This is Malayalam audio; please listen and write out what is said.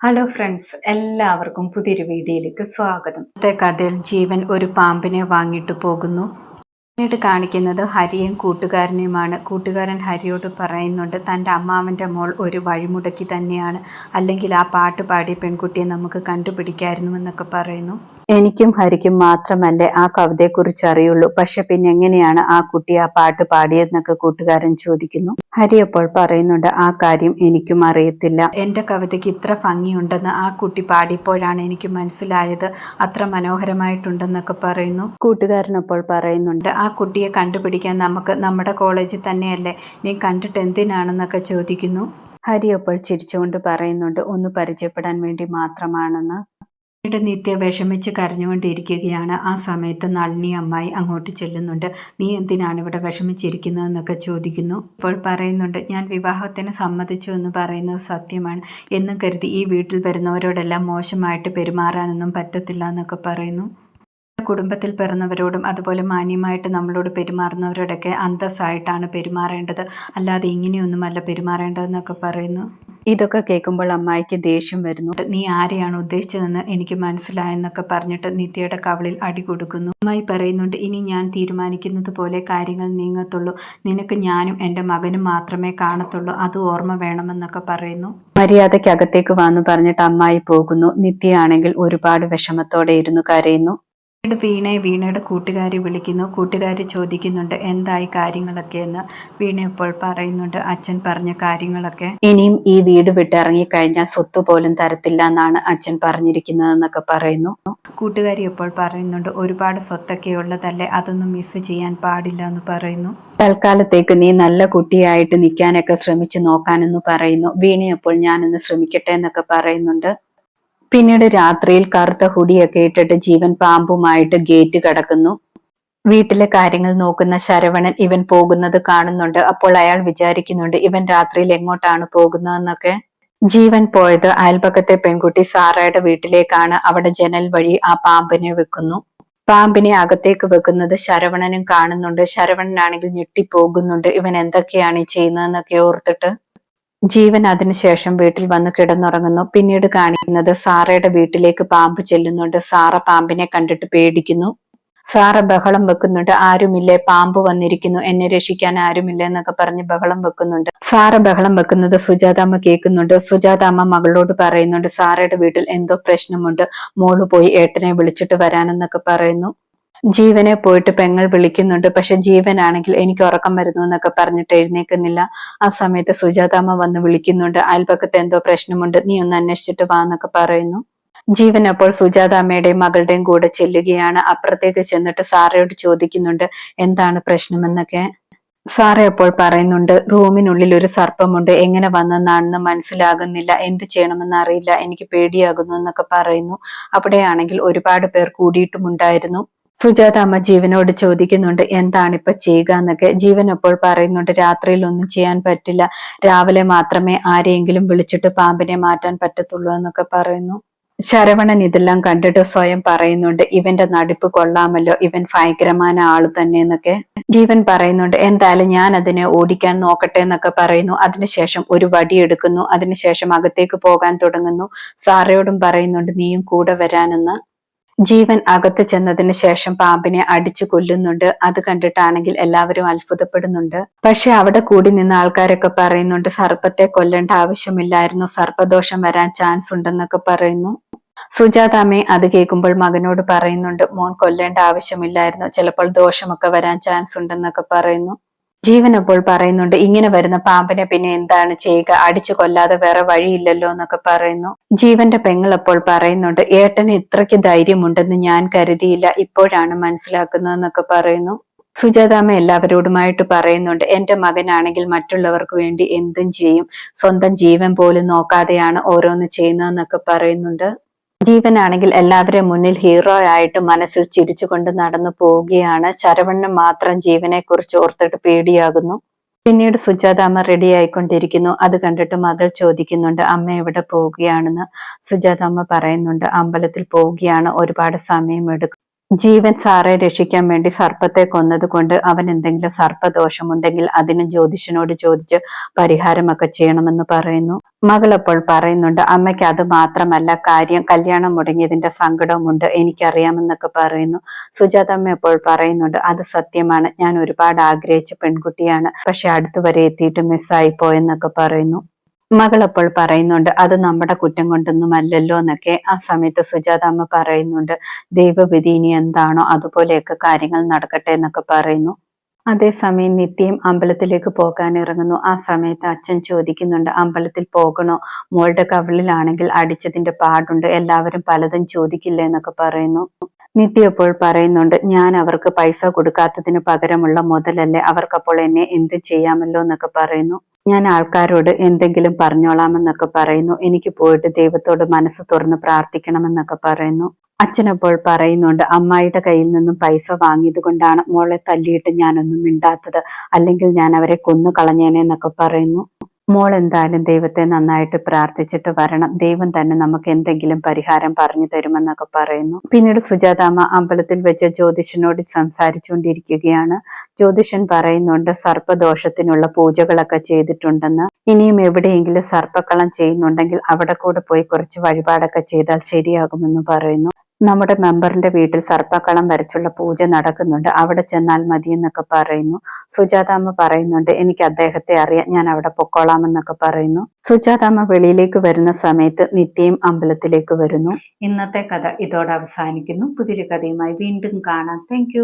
ഹലോ ഫ്രണ്ട്സ് എല്ലാവർക്കും പുതിയൊരു വീഡിയോയിലേക്ക് സ്വാഗതം. ഇന്നത്തെ കഥയിൽ ജീവൻ ഒരു പാമ്പിനെ വാങ്ങിട്ട് പോകുന്നു. പിന്നീട് കാണിക്കുന്നത് ഹരിയും കൂട്ടുകാരനെയുമാണ് കൂട്ടുകാരൻ ഹരിയോട് പറയുന്നുണ്ട് തന്റെ അമ്മാവന്റെ മോൾ ഒരു വഴിമുടക്കി തന്നെയാണ്. അല്ലെങ്കിൽ ആ പാട്ട് പാടിയ പെൺകുട്ടിയെ നമുക്ക് കണ്ടുപിടിക്കായിരുന്നു എന്നൊക്കെ പറയുന്നു. എനിക്കും ഹരിക്കും മാത്രമല്ലേ ആ കവിതയെക്കുറിച്ച് അറിയുള്ളൂ. പക്ഷെ പിന്നെ എങ്ങനെയാണ് ആ കുട്ടി ആ പാട്ട് പാടിയതെന്നൊക്കെ കൂട്ടുകാരൻ ചോദിക്കുന്നു. ഹരി അപ്പോൾ പറയുന്നുണ്ട് ആ കാര്യം എനിക്കും അറിയത്തില്ല. എന്റെ കവിതയ്ക്ക് ഇത്ര ഭംഗിയുണ്ടെന്ന് ആ കുട്ടി പാടിയപ്പോഴാണ് എനിക്ക് മനസ്സിലായത്. അത്ര മനോഹരമായിട്ടുണ്ടെന്നൊക്കെ പറയുന്നു. കൂട്ടുകാരൻ അപ്പോൾ പറയുന്നുണ്ട് ആ കുട്ടിയെ കണ്ടുപിടിക്കാൻ നമുക്ക് നമ്മുടെ കോളേജിൽ തന്നെയല്ലേ? നീ കണ്ടിട്ട് എന്തിനാണെന്നൊക്കെ ചോദിക്കുന്നു. ഹരി അപ്പോൾ ചിരിച്ചുകൊണ്ട് പറയുന്നുണ്ട് ഒന്ന് പരിചയപ്പെടാൻ വേണ്ടി മാത്രമാണെന്ന്. പിന്നീട് നിത്യ വിഷമിച്ച് കരഞ്ഞുകൊണ്ടിരിക്കുകയാണ്. ആ സമയത്ത് നളിനി അമ്മായി അങ്ങോട്ട് ചെല്ലുന്നുണ്ട്. നീ എന്തിനാണ് ഇവിടെ വിഷമിച്ചിരിക്കുന്നതെന്നൊക്കെ ചോദിക്കുന്നു. ഇപ്പോൾ പറയുന്നുണ്ട് ഞാൻ വിവാഹത്തിന് സമ്മതിച്ചു എന്ന് പറയുന്നത് സത്യമാണ്. എന്നും കരുതി ഈ വീട്ടിൽ വരുന്നവരോടെല്ലാം മോശമായിട്ട് പെരുമാറാനൊന്നും പറ്റത്തില്ല എന്നൊക്കെ പറയുന്നു. കുടുംബത്തിൽ പിറന്നവരോടും അതുപോലെ മാന്യമായിട്ട് നമ്മളോട് പെരുമാറുന്നവരോടൊക്കെ അന്തസ്സായിട്ടാണ് പെരുമാറേണ്ടത്. അല്ലാതെ ഇങ്ങനെയൊന്നുമല്ല പെരുമാറേണ്ടതെന്നൊക്കെ പറയുന്നു. ഇതൊക്കെ കേൾക്കുമ്പോൾ അമ്മായിക്ക് ദേഷ്യം വരുന്നു. നീ ആരെയാണ് ഉദ്ദേശിച്ചതെന്ന് എനിക്ക് മനസ്സിലായെന്നൊക്കെ പറഞ്ഞിട്ട് നിത്യയുടെ കവളിൽ അടി കൊടുക്കുന്നു. അമ്മായി പറയുന്നുണ്ട് ഇനി ഞാൻ തീരുമാനിക്കുന്നത് പോലെ കാര്യങ്ങൾ നീങ്ങത്തുള്ളൂ. നിനക്ക് ഞാനും എന്റെ മകനും മാത്രമേ കാണത്തുള്ളൂ. അത് ഓർമ്മ വേണമെന്നൊക്കെ പറയുന്നു. മര്യാദയ്ക്ക് അകത്തേക്ക് വന്നു പറഞ്ഞിട്ട് അമ്മായി പോകുന്നു. നിത്യയാണെങ്കിൽ ഒരുപാട് വിഷമത്തോടെ ഇരുന്നു കരയുന്നു. വീണയെ വീണയുടെ കൂട്ടുകാരി വിളിക്കുന്നു. കൂട്ടുകാരി ചോദിക്കുന്നുണ്ട് എന്തായി കാര്യങ്ങളൊക്കെ? എന്ന് വീണ ഇപ്പോൾ പറയുന്നുണ്ട്. അച്ഛൻ പറഞ്ഞ കാര്യങ്ങളൊക്കെ. ഇനിയും ഈ വീട് വിട്ടിറങ്ങി കഴിഞ്ഞാൽ സ്വത്ത് പോലും തരത്തില്ല എന്നാണ് അച്ഛൻ പറഞ്ഞിരിക്കുന്നതെന്നൊക്കെ പറയുന്നു. കൂട്ടുകാരി ഇപ്പോൾ പറയുന്നുണ്ട് ഒരുപാട് സ്വത്തൊക്കെ ഉള്ളതല്ലേ? അതൊന്നും മിസ് ചെയ്യാൻ പാടില്ല എന്ന് പറയുന്നു. തൽക്കാലത്തേക്ക് നീ നല്ല കുട്ടിയായിട്ട് നിൽക്കാനൊക്കെ ശ്രമിച്ചു നോക്കാനെന്ന് പറയുന്നു. വീണയപ്പോൾ ഞാനൊന്ന് ശ്രമിക്കട്ടെ എന്നൊക്കെ പറയുന്നുണ്ട്. പിന്നീട് രാത്രിയിൽ കറുത്ത ഹുഡിയൊക്കെ ഇട്ടിട്ട് ജീവൻ പാമ്പുമായിട്ട് ഗേറ്റ് കടക്കുന്നു. വീട്ടിലെ കാര്യങ്ങൾ നോക്കുന്ന ശരവണൻ ഇവൻ പോകുന്നത് കാണുന്നുണ്ട്. അപ്പോൾ അയാൾ വിചാരിക്കുന്നുണ്ട് ഇവൻ രാത്രിയിൽ എങ്ങോട്ടാണ് പോകുന്നതെന്നൊക്കെ. ജീവൻ പോയത് അയൽപക്കത്തെ പെൺകുട്ടി സാറയുടെ വീട്ടിലേക്കാണ്. അവിടെ ജനൽ വഴി ആ പാമ്പിനെ വെക്കുന്നു. പാമ്പിനെ അകത്തേക്ക് വെക്കുന്നത് ശരവണനും കാണുന്നുണ്ട്. ശരവണനാണെങ്കിൽ ഞെട്ടിപ്പോകുന്നുണ്ട്. ഇവൻ എന്തൊക്കെയാണ് ചെയ്യുന്നതെന്നൊക്കെ ഓർത്തിട്ട്. ജീവൻ അതിനുശേഷം വീട്ടിൽ വന്ന് കിടന്നുറങ്ങുന്നു. പിന്നീട് കാണിക്കുന്നത് സാറയുടെ വീട്ടിലേക്ക് പാമ്പ് ചെല്ലുന്നുണ്ട്. സാറ പാമ്പിനെ കണ്ടിട്ട് പേടിക്കുന്നു. സാറ ബഹളം വെക്കുന്നുണ്ട്. ആരുമില്ലേ? പാമ്പ് വന്നിരിക്കുന്നു. എന്നെ രക്ഷിക്കാൻ ആരുമില്ല എന്നൊക്കെ പറഞ്ഞ് ബഹളം വെക്കുന്നുണ്ട്. സാറ ബഹളം വെക്കുന്നത് സുജാതാമ്മ കേൾക്കുന്നുണ്ട്. സുജാതാമ്മ മകളോട് പറയുന്നുണ്ട് സാറയുടെ വീട്ടിൽ എന്തോ പ്രശ്നമുണ്ട്. മോൾ പോയി ഏട്ടനെ വിളിച്ചിട്ട് വരാനെന്നൊക്കെ പറയുന്നു. ജീവനെ പോയിട്ട് പെങ്ങൾ വിളിക്കുന്നുണ്ട്. പക്ഷെ ജീവനാണെങ്കിൽ എനിക്ക് ഉറക്കം വരുന്നു എന്നൊക്കെ പറഞ്ഞിട്ട് എഴുന്നേക്കുന്നില്ല ആ സമയത്ത് സുജാതാമ്മ വന്ന് വിളിക്കുന്നുണ്ട്. അയൽപക്കത്ത് എന്തോ പ്രശ്നമുണ്ട്. നീ ഒന്ന് അന്വേഷിച്ചിട്ട് വാ എന്നൊക്കെ പറയുന്നു. ജീവൻ അപ്പോൾ സുജാതാമ്മയുടെയും മകളുടെയും കൂടെ ചെല്ലുകയാണ്. അപ്പുറത്തേക്ക് ചെന്നിട്ട് സാറയോട് ചോദിക്കുന്നുണ്ട് എന്താണ് പ്രശ്നമെന്നൊക്കെ? സാറേ അപ്പോൾ പറയുന്നുണ്ട് റൂമിനുള്ളിൽ ഒരു സർപ്പമുണ്ട്. എങ്ങനെ വന്നെന്നാണെന്ന് മനസ്സിലാകുന്നില്ല. എന്ത് ചെയ്യണമെന്ന് അറിയില്ല. എനിക്ക് പേടിയാകുന്നു എന്നൊക്കെ പറയുന്നു. അവിടെയാണെങ്കിൽ ഒരുപാട് പേർ കൂടിയിട്ടുമുണ്ടായിരുന്നു. സുജാത അമ്മ ജീവനോട് ചോദിക്കുന്നുണ്ട് എന്താണ് ചെയ്യുക? എന്നൊക്കെ. ജീവൻ അപ്പോൾ പറയുന്നുണ്ട് രാത്രിയിൽ ഒന്നും ചെയ്യാൻ പറ്റില്ല. രാവിലെ മാത്രമേ ആരെയെങ്കിലും വിളിച്ചിട്ട് പാമ്പിനെ മാറ്റാൻ പറ്റത്തുള്ളൂ എന്നൊക്കെ പറയുന്നു. ശരവണൻ ഇതെല്ലാം കണ്ടിട്ട് സ്വയം പറയുന്നുണ്ട് ഇവന്റെ നടിപ്പ് കൊള്ളാമല്ലോ. ഇവൻ ഭയങ്കരമായ ആൾ തന്നെ എന്നൊക്കെ. ജീവൻ പറയുന്നുണ്ട് എന്തായാലും ഞാൻ അതിനെ ഓടിക്കാൻ നോക്കട്ടെ എന്നൊക്കെ പറയുന്നു. അതിനുശേഷം ഒരു വടി എടുക്കുന്നു. അതിനുശേഷം അകത്തേക്ക് പോകാൻ തുടങ്ങുന്നു. സാറയോടും പറയുന്നുണ്ട് നീയും കൂടെ വരാനെന്ന്. ജീവൻ അകത്ത് ചെന്നതിന് ശേഷം പാമ്പിനെ അടിച്ചു കൊല്ലുന്നുണ്ട്. അത് കണ്ടിട്ടാണെങ്കിൽ എല്ലാവരും അത്ഭുതപ്പെടുന്നുണ്ട്. പക്ഷെ അവിടെ കൂടി നിന്ന ആൾക്കാരൊക്കെ പറയുന്നുണ്ട് സർപ്പത്തെ കൊല്ലേണ്ട ആവശ്യമില്ലായിരുന്നു സർപ്പദോഷം വരാൻ ചാൻസ് ഉണ്ടെന്നൊക്കെ പറയുന്നു. സുജാതാമ്മേ അത് കേൾക്കുമ്പോൾ മകനോട് പറയുന്നുണ്ട് മോൻ കൊല്ലേണ്ട ആവശ്യമില്ലായിരുന്നു ചിലപ്പോൾ ദോഷമൊക്കെ വരാൻ ചാൻസ് ഉണ്ടെന്നൊക്കെ പറയുന്നു. ജീവൻ അപ്പോൾ പറയുന്നുണ്ട് ഇങ്ങനെ വരുന്ന പാമ്പിനെ പിന്നെ എന്താണ് ചെയ്യുക? അടിച്ചു കൊല്ലാതെ വേറെ വഴിയില്ലല്ലോ എന്നൊക്കെ പറയുന്നു. ജീവന്റെ പെങ്ങൾ അപ്പോൾ പറയുന്നുണ്ട് ഏട്ടന് ഇത്രയ്ക്ക് ധൈര്യമുണ്ടെന്ന് ഞാൻ കരുതിയില്ല ഇപ്പോഴാണ് മനസ്സിലാക്കുന്നതെന്നൊക്കെ പറയുന്നു. സുജാതാമ്മ എല്ലാവരോടുമായിട്ട് പറയുന്നുണ്ട് എന്റെ മകനാണെങ്കിൽ മറ്റുള്ളവർക്ക് വേണ്ടി എന്തും ചെയ്യും. സ്വന്തം ജീവൻ പോലും നോക്കാതെയാണ് ഓരോന്ന് ചെയ്യുന്നതെന്നൊക്കെ പറയുന്നുണ്ട്. ജീവനാണെങ്കിൽ എല്ലാവരും മുന്നിൽ ഹീറോ ആയിട്ട് മനസ്സിൽ ചിരിച്ചുകൊണ്ട് നടന്നു പോവുകയാണ്. ശരവണ്ണൻ മാത്രം ജീവനെ കുറിച്ച് ഓർത്തിട്ട് പേടിയാകുന്നു. പിന്നീട് സുജാതാമ്മ റെഡി ആയിക്കൊണ്ടിരിക്കുന്നു. അത് കണ്ടിട്ട് മകൾ ചോദിക്കുന്നുണ്ട് അമ്മ എവിടെ പോവുകയാണെന്ന്? സുജാതാമ്മ പറയുന്നുണ്ട് അമ്പലത്തിൽ പോവുകയാണ്. ഒരുപാട് സമയം എടുക്കും ജീവൻ സാറെ രക്ഷിക്കാൻ വേണ്ടി സർപ്പത്തെ കൊന്നതുകൊണ്ട് അവൻ എന്തെങ്കിലും സർപ്പദോഷമുണ്ടെങ്കിൽ അതിന് ജ്യോതിഷനോട് ചോദിച്ച് പരിഹാരമൊക്കെ ചെയ്യണമെന്ന് പറയുന്നു. മകൾ അപ്പോൾ പറയുന്നുണ്ട് അമ്മയ്ക്ക് അത് മാത്രമല്ല കാര്യം കല്യാണം മുടങ്ങിയതിന്റെ സങ്കടവുമുണ്ട് എനിക്കറിയാമെന്നൊക്കെ പറയുന്നു. സുജാത അമ്മ അപ്പോൾ പറയുന്നുണ്ട് അത് സത്യമാണ് ഞാൻ ഒരുപാട് ആഗ്രഹിച്ച പെൺകുട്ടിയാണ് പക്ഷെ അടുത്തുവരെ എത്തിയിട്ട് മിസ്സായി പോയെന്നൊക്കെ പറയുന്നു. മകൾ അപ്പോൾ പറയുന്നുണ്ട് അത് നമ്മുടെ കുറ്റം കൊണ്ടൊന്നും അല്ലല്ലോ എന്നൊക്കെ ആ സമയത്ത് സുജാത അമ്മ പറയുന്നുണ്ട്. ദൈവവിധി ഇനി എന്താണോ അതുപോലെയൊക്കെ കാര്യങ്ങൾ നടക്കട്ടെ എന്നൊക്കെ പറയുന്നു. അതേസമയം നിത്യം അമ്പലത്തിലേക്ക് പോകാൻ ഇറങ്ങുന്നു. ആ സമയത്ത് അച്ഛൻ ചോദിക്കുന്നുണ്ട് അമ്പലത്തിൽ പോകണോ? മോളുടെ കവിളിലാണെങ്കിൽ അടിച്ചതിന്റെ പാടുണ്ട്. എല്ലാവരും പലതും ചോദിക്കില്ല എന്നൊക്കെ പറയുന്നു. നിത്യ അപ്പോൾ പറയുന്നുണ്ട് ഞാൻ അവർക്ക് പൈസ കൊടുക്കാത്തതിന് പകരമുള്ള മുതലല്ലേ അവർക്കപ്പോൾ എന്നെ എന്ത് ചെയ്യാമല്ലോ എന്നൊക്കെ പറയുന്നു. ഞാൻ ആൾക്കാരോട് എന്തെങ്കിലും പറഞ്ഞോളാമെന്നൊക്കെ പറയുന്നു. എനിക്ക് പോയിട്ട് ദൈവത്തോട് മനസ്സ് തുറന്ന് പ്രാർത്ഥിക്കണമെന്നൊക്കെ പറയുന്നു. അച്ഛനപ്പോൾ പറയുന്നുണ്ട് അമ്മായിയുടെ കയ്യിൽ നിന്നും പൈസ വാങ്ങിയത് കൊണ്ടാണ് മോളെ തല്ലിയിട്ട് ഞാനൊന്നും മിണ്ടാത്തത്. അല്ലെങ്കിൽ ഞാൻ അവരെ കൊന്നു കളഞ്ഞേനെ എന്നൊക്കെ പറയുന്നു. മോൾ എന്തായാലും ദൈവത്തെ നന്നായിട്ട് പ്രാർത്ഥിച്ചിട്ട് വരണം. ദൈവം തന്നെ നമുക്ക് എന്തെങ്കിലും പരിഹാരം പറഞ്ഞു തരുമെന്നൊക്കെ പറയുന്നു. പിന്നീട് സുജാതാമ്മ അമ്പലത്തിൽ വെച്ച് ജ്യോതിഷനോട് സംസാരിച്ചുകൊണ്ടിരിക്കുകയാണ്. ജ്യോതിഷൻ പറയുന്നുണ്ട് സർപ്പദോഷത്തിനുള്ള പൂജകളൊക്കെ ചെയ്തിട്ടുണ്ടെന്ന്. ഇനിയും എവിടെയെങ്കിലും സർപ്പക്കളം ചെയ്യുന്നുണ്ടെങ്കിൽ അവിടെ കൂടെ പോയി കുറച്ച് വഴിപാടൊക്കെ ചെയ്താൽ ശരിയാകുമെന്ന് പറയുന്നു. നമ്മുടെ മെമ്പറിന്റെ വീട്ടിൽ സർപ്പക്കളം വരച്ചുള്ള പൂജ നടക്കുന്നുണ്ട്. അവിടെ ചെന്നാൽ മതി എന്നൊക്കെ പറയുന്നു. സുജാതാമ്മ പറയുന്നുണ്ട് എനിക്ക് അദ്ദേഹത്തെ അറിയാം. ഞാൻ അവിടെ പൊക്കോളാമെന്നൊക്കെ പറയുന്നു. സുജാതാമ്മ വെളിയിലേക്ക് വരുന്ന സമയത്ത് നിത്യയും അമ്പലത്തിലേക്ക് വരുന്നു. ഇന്നത്തെ കഥ ഇതോടെ അവസാനിക്കുന്നു. പുതിയൊരു കഥയുമായി വീണ്ടും കാണാം. താങ്ക്